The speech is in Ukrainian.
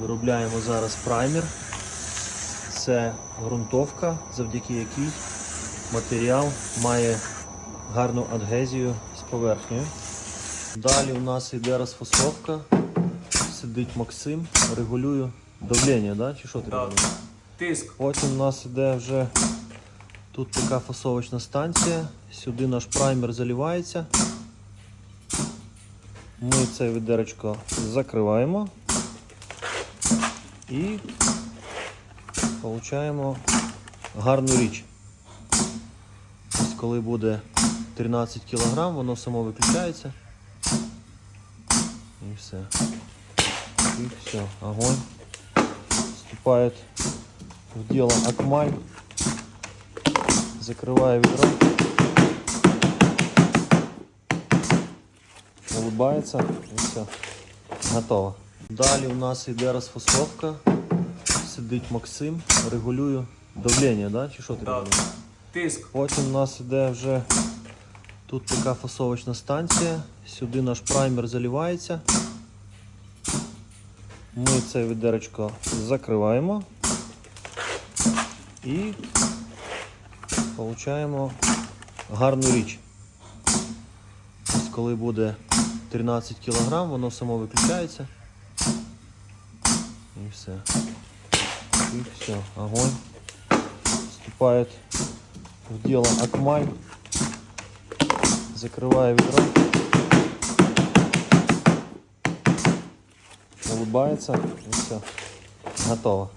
Виробляємо зараз праймер. Це ґрунтовка, завдяки якій матеріал має гарну адгезію з поверхнею. Далі у нас йде розфасовка. Сидить Максим, регулюю давлення, да? чи що ти Да. Тиск. Потім у нас йде вже тут така фасовочна станція. Сюди наш праймер заливається. Ми це відеречко закриваємо і отримуємо гарну річ. Ось коли буде 13 кг, воно само виключається. І все. І все, огонь. Вступает в дело Акмаль. Закрываю ведро. Улыбается і все. Готово. Далі у нас йде розфасовка. Сидить Максим, регулюю давлення, да? чи що ти Да. регулюєш? Тиск. Потім у нас йде вже тут така фасовочна станція. Сюди наш праймер заливається. Ми це відеречко закриваємо і отримуємо гарну річ. Ось коли буде 13 кг, воно само виключається. Все. І все, огонь. Вступает в дело Акмаль. Закрываю ведро. Улыбается и все. Готово.